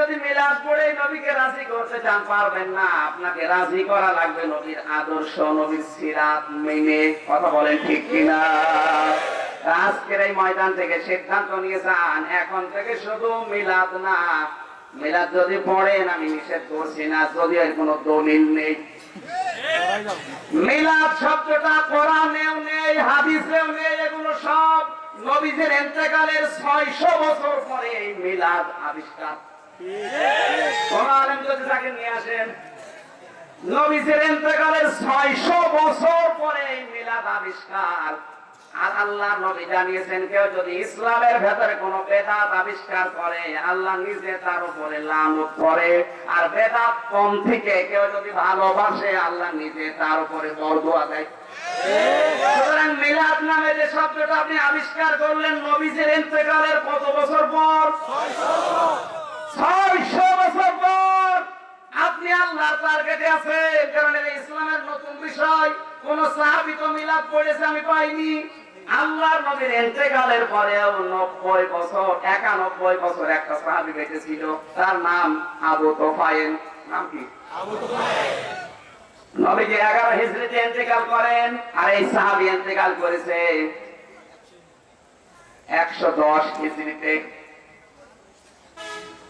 যদি মিলাদ আজকের এই ময়দান থেকে সিদ্ধান্ত এখন থেকে শুধু মিলাদ না। মিলাদ যদি পড়েন, আমি নিষেধ করছি না, যদি কোনো দলিল নেই। মিলাদ শব্দটা কোরআনেও নেই, হাদিসেও নেই, এগুলো সব নবীদের এন্তেকালের ছয়শো বছর পরে এই মিলাদ আবিষ্কার। তাকে নিয়ে আসেন, নবীদের এন্তেকালের ছয়শো বছর পরে এই মিলাদ আবিষ্কার। আর আল্লাহ নবী জানিয়েছেন, কেউ যদি ইসলামের ভেতরে কোন বেদাত আবিষ্কার করে, আল্লাহ নিজে তার উপরে লানত করে। আর বেদাত পন্থীকে কেউ যদি ভালোবাসে, আল্লাহ নিজে তার উপরে বরদোয়া দেয়। আপনি কত বছর পর? ছয়শো বছর পর। আপনি আল্লাহ টার্গেটে আছেন, কারণ ইসলামের নতুন বিষয়। কোন সাহাবি তো মিলাদ পড়েছে, আমি পাইনি। আল্লাহর নবীর ইন্তেকালের পরেও নব্বই বছর একানব্বই বছর একটা সাহাবি বেঁচে ছিল তার নাম আবু তোফায়েল। নাম কি? নবীজি এগারো হিজড়িতে ইন্তেকাল করেন আর এই সাহাবি ইন্তেকাল করেছে একশো দশ হিজড়িতে।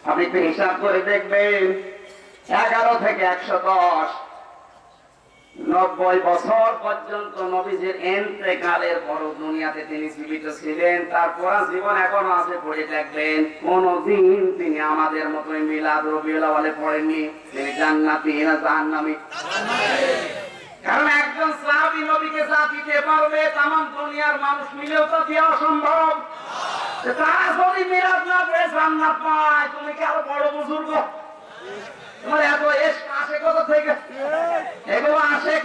আপনি একটু হিসাব করে দেখবেন এগারো থেকে একশো দশ নব্বই বছর পর্যন্ত নবীজির এন্তেকালের পর দুনিয়াতে তিনি জীবিত ছিলেন তারপর জীবন এখনও আছে, পড়ে দেখবেন। কোনদিন তিনি আমাদের মতোই মিলাদ রবিউল আওয়ালে পড়েননি, তিনি জান্নাতি না জাহান্নামী। কারণ একজন সাহাবী নবীকে যা দিতে পারবে দুনিয়ার মানুষ মিলেও তো দেওয়া অসম্ভব। তো তারা যদি মিলাদ না পেয়ে জান্নাত পায়। তুমি কি আরও বড় বুজুর্গ তোমার এত এস আসে কোথা থেকে এগুলো আশেক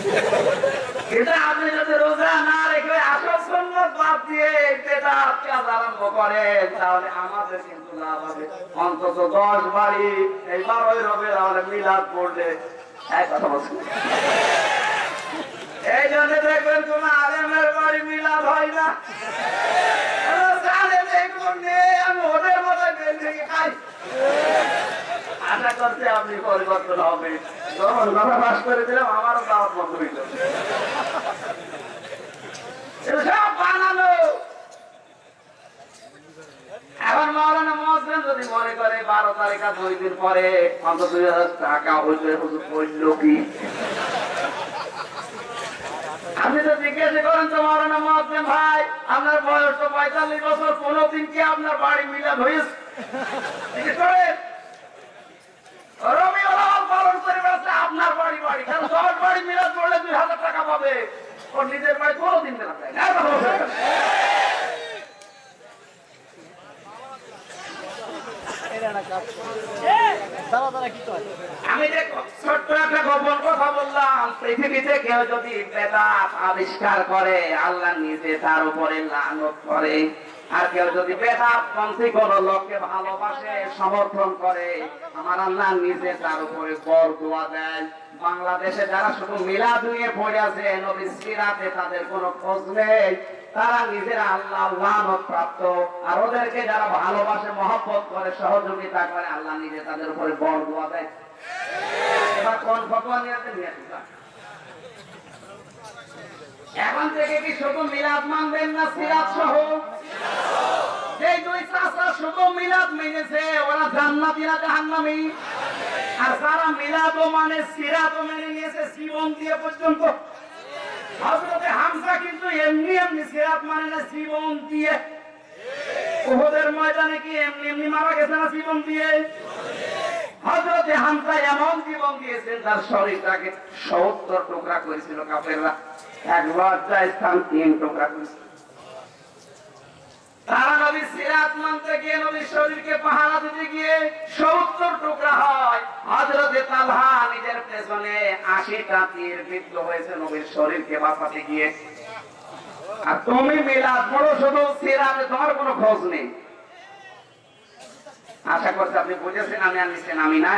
আরম্ভ তাহলে আমাদের কিন্তু লাভ হবে। অন্তত দশ বাড়ি এই বারোই রবে আমাদের মিলাদ পড়লে এই জন্য দেখবেন কোন আলেমের বাড়ি মিলাদ হয় না। আমি পরিবর্তন হবে। আমারও দাওয়াত বন্ধ হইল এখন মাওলানা মহাসেন দিন হাজার টাকা হইলে আপনার বয়স তো পঁয়তাল্লিশ বছর, কোনোদিন কি আপনার বাড়ি বাড়ি দশ বাড়ি মিলাদ পড়লে দুই হাজার টাকা পাবে। ওর নিজের বাড়ি কোনোদিন দেনা যায় কথা বলছে। আমি যে ছোট্ট একটা গোপন বললাম, পৃথিবীতে কেউ যদি বেদাত আবিষ্কার করে, আল্লাহ নিজে তার উপরে লানত করে। আর কেউ যদি বেদাত পন্থী কোন লোককে ভালোবাসে, সমর্থন করে, আমার আল্লাহ নিজে তার উপরে বর দোয়া দেয় বাংলাদেশে যারা শুধু মিলাদ নিয়ে পড়ে আছে, নবী সিরাতে তাদের কোনো খোঁজ নেই। তারা নিজেরা আল্লাহ লানত প্রাপ্ত আর ওদেরকে যারা ভালোবাসে, মহব্বত করে, সহযোগিতা করে, আল্লাহ নিজে তাদের উপরে বর দোয়া দেয় এবার কোন ফটোয়া। এখন থেকে কি শুধু মিলাদ মানবেন না, সিরাত সহ? এই দুই চাষা শুধু মিলাদ মেনেছে, ওরা জান্নাতি না জাহান্নামী। আর যারা মিলাদ মানে সিরাত মেনে নিয়েছে, জীবন দিয়ে পর্যন্ত। হযরতে হামজা কিন্তু এমনি এমনি সিরাত মানে না জীবন দিয়ে। উহুদের ময়দানে কি এমনি এমনি মারা গেছে না জীবন দিয়ে? হজরতে হামসা এমন জীবন দিয়েছেন তার শরীরটাকে সত্তর টুকরা করেছিল কাপেররা এক লজ্জা স্থান তিন টুকরা করেছিল তারা নবীর শরীরকে পাহারা দিতে গিয়ে সত্তর টুকরা হয়। তালহা নিজের পেছনে আশিটা তীর বিদ্ধ হয়েছে নবীর শরীরকে বাঁচাতে গিয়ে। আর তুমি মিলাদ বড় শুধু সিরাজে তোমার কোনো খোঁজ নেই। আশা করছি আপনি বুঝেছেন, আমি আর আমি না